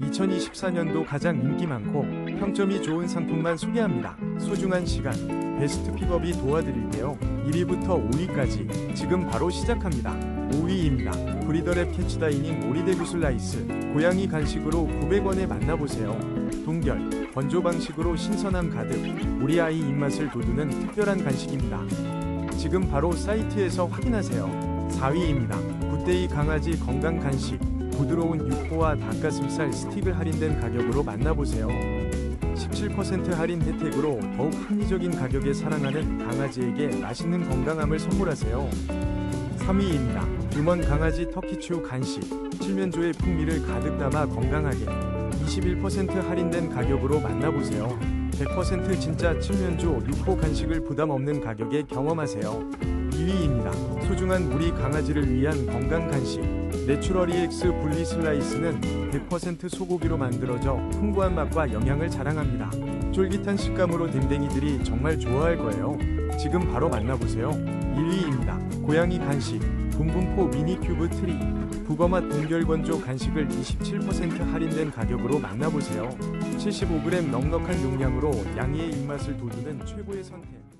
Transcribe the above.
2024년도 가장 인기 많고 평점이 좋은 상품만 소개합니다. 소중한 시간, 베스트 픽업이 도와드릴게요. 1위부터 5위까지 지금 바로 시작합니다. 5위입니다. 브리더랩 캐치다이닝 오리대 구 슬라이스 고양이 간식으로 900원에 만나보세요. 동결, 건조 방식으로 신선함 가득 우리 아이 입맛을 돋우는 특별한 간식입니다. 지금 바로 사이트에서 확인하세요. 4위입니다. 굿데이 강아지 건강 간식 부드러운 육포와 닭가슴살 스틱을 할인된 가격으로 만나보세요. 17% 할인 혜택으로 더욱 합리적인 가격에 사랑하는 강아지에게 맛있는 건강함을 선물하세요. 3위입니다. 음원 강아지 터키추 간식 칠면조의 풍미를 가득 담아 건강하게 21% 할인된 가격으로 만나보세요. 100% 진짜 칠면조 육포 간식을 부담 없는 가격에 경험하세요. 2위입니다. 소중한 우리 강아지를 위한 건강 간식 내추럴 EX 분리 슬라이스는 100% 소고기로 만들어져 풍부한 맛과 영양을 자랑합니다. 쫄깃한 식감으로 댕댕이들이 정말 좋아할 거예요. 지금 바로 만나보세요. 1위입니다. 고양이 간식 붐붐포 미니 큐브 트리 북어맛 동결건조 간식을 27% 할인된 가격으로 만나보세요. 75g 넉넉한 용량으로 양이의 입맛을 돋우는 최고의 선택.